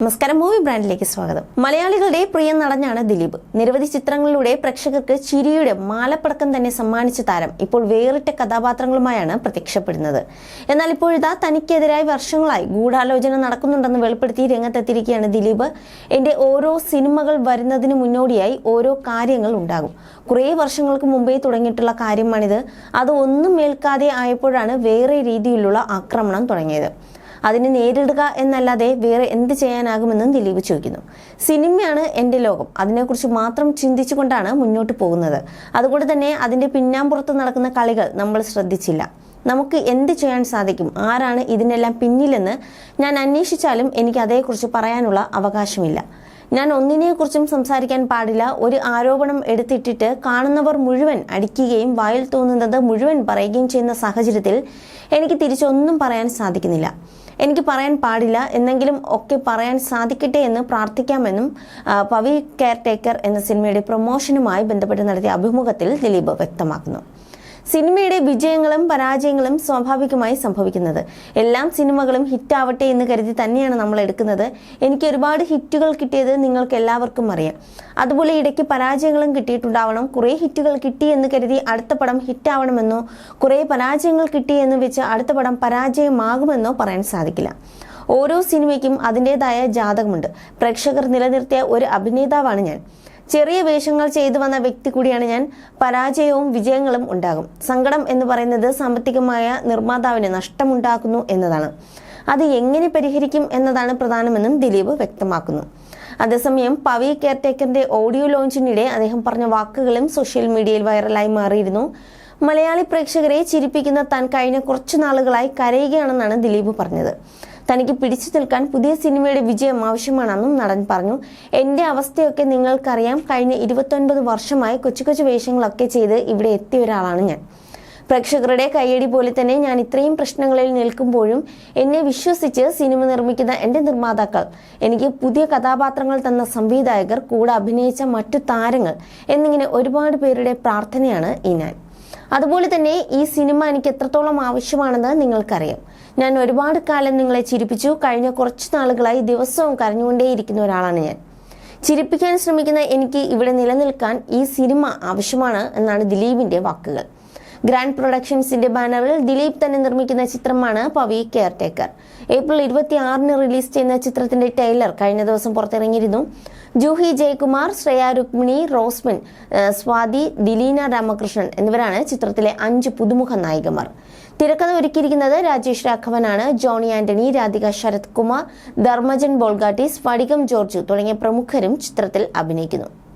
നമസ്കാരം മൂവി ബ്രാൻഡിലേക്ക് സ്വാഗതം. മലയാളികളുടെ പ്രിയ നടനാണ് ദിലീപ്. നിരവധി ചിത്രങ്ങളിലൂടെ പ്രേക്ഷകർക്ക് ചിരിയുടെ മാലപ്പടക്കം തന്നെ സമ്മാനിച്ച താരം ഇപ്പോൾ വേറിട്ട കഥാപാത്രങ്ങളുമായാണ് പ്രത്യക്ഷപ്പെടുന്നത്. എന്നാൽ ഇപ്പോഴിതാ തനിക്കെതിരായി വർഷങ്ങളായി ഗൂഢാലോചന നടക്കുന്നുണ്ടെന്ന് വെളിപ്പെടുത്തി രംഗത്തെത്തിയിരിക്കുകയാണ് ദിലീപ്. എന്റെ ഓരോ സിനിമകൾ വരുന്നതിന് മുന്നോടിയായി ഓരോ കാര്യങ്ങൾ ഉണ്ടാകും. കുറേ വർഷങ്ങൾക്ക് മുമ്പേ തുടങ്ങിയിട്ടുള്ള കാര്യമാണിത്. അത് ഒന്നും ഏൽക്കാതെ ആയപ്പോഴാണ് വേറെ രീതിയിലുള്ള ആക്രമണം തുടങ്ങിയത്. അതിനെ നേരിടുക എന്നല്ലാതെ വേറെ എന്ത് ചെയ്യാനാകുമെന്നും ദിലീപ് ചോദിക്കുന്നു. സിനിമയാണ് എന്റെ ലോകം. അതിനെക്കുറിച്ച് മാത്രം ചിന്തിച്ചുകൊണ്ടാണ് മുന്നോട്ട് പോകുന്നത്. അതുകൊണ്ട് തന്നെ അതിന്റെ പിന്നാമ്പുറത്ത് നടക്കുന്ന കളികൾ നമ്മൾ ശ്രദ്ധിച്ചില്ല. നമുക്ക് എന്ത് ചെയ്യാൻ സാധിക്കും? ആരാണ് ഇതിനെല്ലാം പിന്നിലെന്ന് ഞാൻ അന്വേഷിച്ചാലും എനിക്ക് അതേക്കുറിച്ച് പറയാനുള്ള അവകാശമില്ല. ഞാൻ ഒന്നിനെക്കുറിച്ചും സംസാരിക്കാൻ പാടില്ല. ഒരു ആരോപണം എടുത്തിട്ടിട്ട് കാണുന്നവർ മുഴുവൻ അടിക്കുകയും വായിൽ തോന്നുന്നത് മുഴുവൻ പറയുകയും ചെയ്യുന്ന സാഹചര്യത്തിൽ എനിക്ക് തിരിച്ചൊന്നും പറയാൻ സാധിക്കുന്നില്ല. എനിക്ക് പറയാൻ പാടില്ല. എന്നെങ്കിലും ഒക്കെ പറയാൻ സാധിക്കട്ടെ എന്ന് പ്രാർത്ഥിക്കാമെന്നും പവി കെയർ ടേക്കർ എന്ന സിനിമയുടെ പ്രൊമോഷനുമായി ബന്ധപ്പെട്ട് നടത്തിയ അഭിമുഖത്തിൽ ദിലീപ് വ്യക്തമാക്കുന്നു. സിനിമയുടെ വിജയങ്ങളും പരാജയങ്ങളും സ്വാഭാവികമായി സംഭവിക്കുന്നത്. എല്ലാം സിനിമകളും ഹിറ്റാവട്ടെ എന്ന് കരുതി തന്നെയാണ് നമ്മൾ എടുക്കുന്നത്. എനിക്ക് ഒരുപാട് ഹിറ്റുകൾ കിട്ടിയത് നിങ്ങൾക്ക് എല്ലാവർക്കും അറിയാം. അതുപോലെ ഇടയ്ക്ക് പരാജയങ്ങളും കിട്ടിയിട്ടുണ്ടാവണം. കുറേ ഹിറ്റുകൾ കിട്ടി എന്ന് കരുതി അടുത്ത പടം ഹിറ്റാവണമെന്നോ കുറേ പരാജയങ്ങൾ കിട്ടി എന്ന് വെച്ച് അടുത്ത പടം പരാജയമാകുമെന്നോ പറയാൻ സാധിക്കില്ല. ഓരോ സിനിമയ്ക്കും അതിന്റെതായ ജാതകമുണ്ട്. പ്രേക്ഷകർ നിലനിർത്തിയ ഒരു അഭിനേതാവാണ് ഞാൻ. ചെറിയ വേഷങ്ങൾ ചെയ്തു വന്ന വ്യക്തി കൂടിയാണ് ഞാൻ. പരാജയവും വിജയങ്ങളും ഉണ്ടാകും. സങ്കടം എന്ന് പറയുന്നത് സാമ്പത്തികമായ നിർമ്മാതാവിന് നഷ്ടമുണ്ടാക്കുന്നു എന്നതാണ്. അത് എങ്ങനെ പരിഹരിക്കും എന്നതാണ് പ്രധാനമെന്നും ദിലീപ് വ്യക്തമാക്കുന്നു. അതേസമയം പവി കെയർടേക്കറിന്റെ ഓഡിയോ ലോഞ്ചിനിടെ അദ്ദേഹം പറഞ്ഞ വാക്കുകളും സോഷ്യൽ മീഡിയയിൽ വൈറലായി മാറിയിരുന്നു. മലയാളി പ്രേക്ഷകരെ ചിരിപ്പിക്കുന്ന താൻ കഴിഞ്ഞ കുറച്ചു നാളുകളായി കരയുകയാണെന്നാണ് ദിലീപ് പറഞ്ഞത്. തനിക്ക് പിടിച്ചു നിൽക്കാൻ പുതിയ സിനിമയുടെ വിജയം ആവശ്യമാണെന്നും നടൻ പറഞ്ഞു. എന്റെ അവസ്ഥയൊക്കെ നിങ്ങൾക്കറിയാം. കഴിഞ്ഞ ഇരുപത്തൊൻപത് വർഷമായി കൊച്ചു കൊച്ചു വേഷങ്ങളൊക്കെ ചെയ്ത് ഇവിടെ എത്തിയ ഒരാളാണ് ഞാൻ. പ്രേക്ഷകരുടെ കയ്യടി പോലെ തന്നെ ഞാൻ ഇത്രയും പ്രശ്നങ്ങളിൽ നിൽക്കുമ്പോഴും എന്നെ വിശ്വസിച്ച് സിനിമ നിർമ്മിക്കുന്ന എന്റെ നിർമ്മാതാക്കൾ എനിക്ക് പുതിയ കഥാപാത്രങ്ങൾ തന്ന സംവിധായകർ കൂടെ അഭിനയിച്ച മറ്റു താരങ്ങൾ എന്നിങ്ങനെ ഒരുപാട് പേരുടെ പ്രാർത്ഥനയാണ് ഈ ഞാൻ. അതുപോലെ തന്നെ ഈ സിനിമ എനിക്ക് എത്രത്തോളം ആവശ്യമാണെന്ന് നിങ്ങൾക്കറിയാം. ഞാൻ ഒരുപാട് കാലം നിങ്ങളെ ചിരിപ്പിച്ചു. കഴിഞ്ഞ കുറച്ച് നാളുകളായി ദിവസവും കരഞ്ഞുകൊണ്ടേയിരിക്കുന്ന ഒരാളാണ് ഞാൻ. ചിരിപ്പിക്കാൻ ശ്രമിക്കുന്ന എനിക്ക് ഇവിടെ നിലനിൽക്കാൻ ഈ സിനിമ ആവശ്യമാണ് എന്നാണ് ദിലീപിന്റെ വാക്കുകൾ. ഗ്രാൻഡ് പ്രൊഡക്ഷൻസിന്റെ ബാനറിൽ ദിലീപ് തന്നെ നിർമ്മിക്കുന്ന ചിത്രമാണ് പവി കെയർ ടേക്കർ ഏപ്രിൽ ഇരുപത്തി ആറിന് റിലീസ് ചെയ്യുന്ന ചിത്രത്തിന്റെ ടൈലർ കഴിഞ്ഞ ദിവസം പുറത്തിറങ്ങിയിരുന്നു. ജൂഹി ജയകുമാർ ശ്രേയ രുക്മിണി റോസ്മിൻ സ്വാതി ദിലീന രാമകൃഷ്ണൻ എന്നിവരാണ് ചിത്രത്തിലെ അഞ്ച് പുതുമുഖ നായികമാർ. തിരക്കഥ ഒരുക്കിയിരിക്കുന്നത് രാജേഷ് രാഘവനാണ്. ജോണി ആന്റണി രാധിക ശരത് കുമാർ ധർമ്മജൻ ബോൾഗാട്ടി സ്ഫടികം ജോർജ് തുടങ്ങിയ പ്രമുഖരും ചിത്രത്തിൽ അഭിനയിക്കുന്നു.